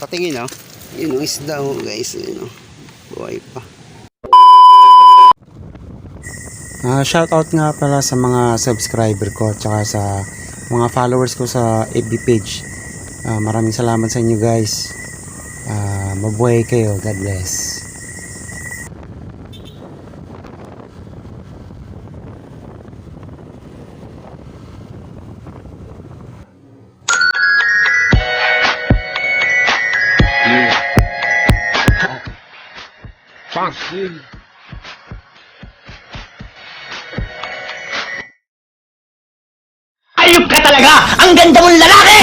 Patingin oh. Yun ang isda oh guys. Yun oh. Buhay pa. Ah, shout out nga pala sa mga subscriber ko at sa mga followers ko sa FB page. Ah, maraming salamat sa inyo guys. Ah, mabuhay kayo. God bless. Ayup ka talaga! Ang ganda mong lalaki!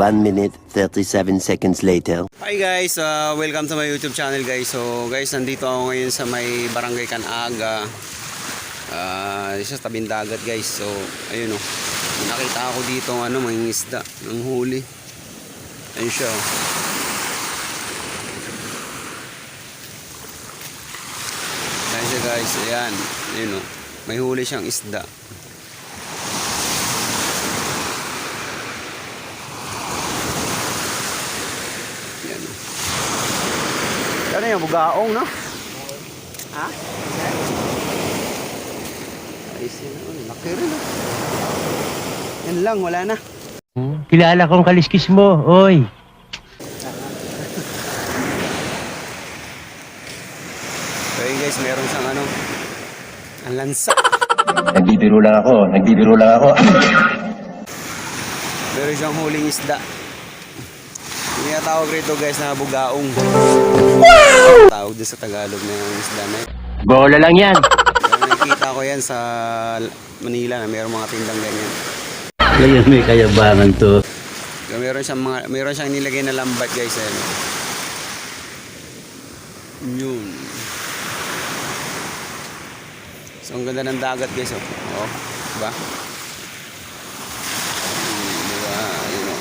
One minute, 37 seconds later. Hi guys, uh, welcome to my YouTube channel guys. So guys, nandito ako ngayon sa may barangay Kanaga. Uh, sa tabing dagat guys. So ayun oh. Nakita ako dito ng ano, may isda ng huli. Ayun siya oh. Ayun guys, ayan. Ayun oh. May huli siyang isda. Yan yan, bugaong no? Ha? Ayos yun. oh, Laki rin oh. Yan lang, wala na. Kilala kong kaliskis mo, oy. So yun guys, meron siyang ano, ang lansa. Nagbibiro lang ako, nagbibiro lang ako. Meron siyang huling isda. Tinatawag rito guys na bugaong. Tawag din sa Tagalog na yung isda na yun. Bola lang yan. Kaya nakikita ko yan sa Manila na meron mga tindang ganyan. Ngayon may kayabangan to. So, meron siyang mga meron siyang nilagay na lambat guys eh. Yun. So ang ganda ng dagat guys oh. Oh, diba? Hmm, diba? Ayun oh.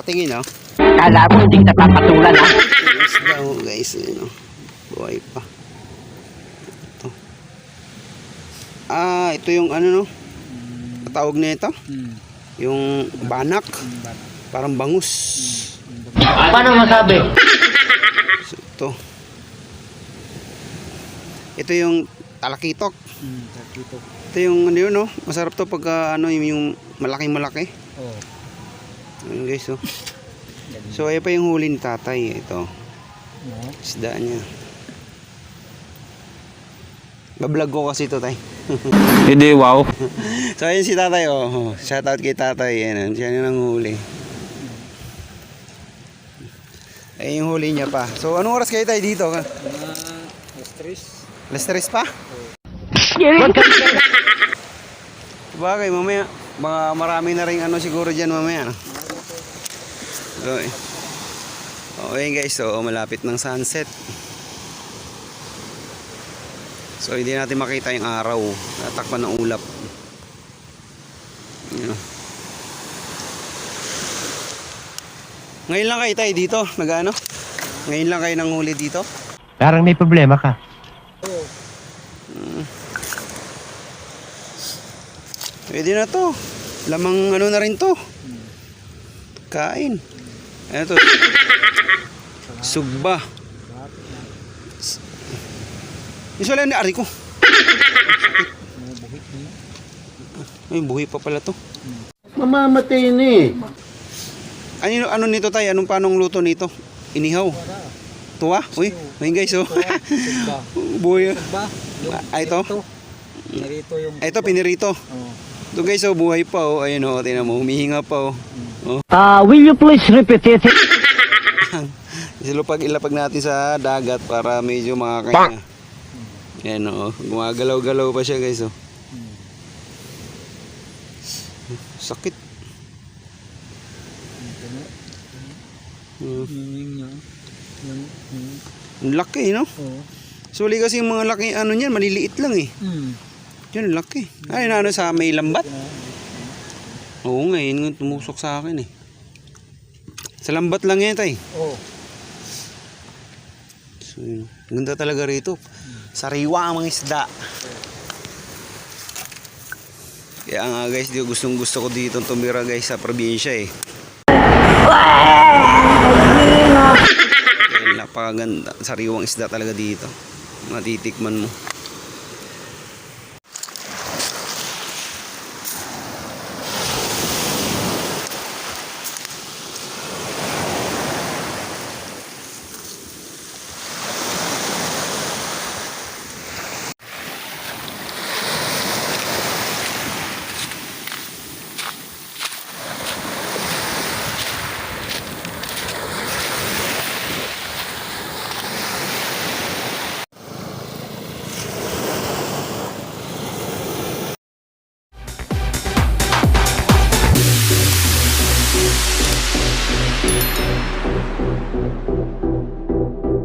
Patingin oh. Kala mo hindi kita papatulan, ha? Yung Isda oh guys, ayun oh. Buhay pa. Ito. Ah, ito yung ano no? Tawag na ito? Yung banak. Parang bangus. Paano masabi? So, ito. Ito yung talakitok. Ito yung ano yun no? Masarap to pag ano yung, yung malaking malaki. Oo. Ayun guys oh. So ayun pa yung huli ni tatay. Ito. No? Isda niya. Bablog ko kasi ito tay. Hindi, wow. So ayun si tatay oh. Shout out kay tatay. Yan, siya na nang huli. Ayun yung huli niya pa. So anong oras kayo tayo dito? Mga stress. Alas tres pa? Bagay, mamaya. Mga marami na rin ano siguro dyan mamaya. So, eh. okay guys, so malapit ng sunset. So hindi natin makita yung araw. Natakpan ng ulap. Ngayon lang kayo tayo dito, nag-ano? Ngayon lang kayo nang huli dito? Parang may problema ka. Pwede na to. Lamang ano na rin to. Kain. Ano to? Sugba. Isa lang ni Ari ko. Ay, buhay pa pala to. Mamamatay na eh. Ano, ano nito tayo? Anong panong luto nito? Inihaw. Tuwa? Uy, ayun guys, oh. Ba? Yung Ah, ito? pinirito. Yung... Ito, pinirito. Oh. Ito guys, oh, buhay pa, oh. Ayun, oh, tinan mo, humihinga pa, oh. Ah, will you please repeat it? Silupag ilapag natin sa dagat para medyo makakain. Yan oh, gumagalaw-galaw pa siya guys oh. Sakit. Hmm. Ang laki no? oh. Suli kasi yung mga laki ano niyan, maliliit lang eh. Hmm. Yan, laki. Ay, na ano sa may lambat? Oo nga, yun nga tumusok sa akin eh. Sa lambat lang yan tay. Oh. So, yun. Ganda talaga rito. Sariwa ang mga isda. Kaya nga guys, di gustong gusto ko dito tumira guys sa probinsya eh. Napakaganda. Sariwang isda talaga dito. Matitikman mo.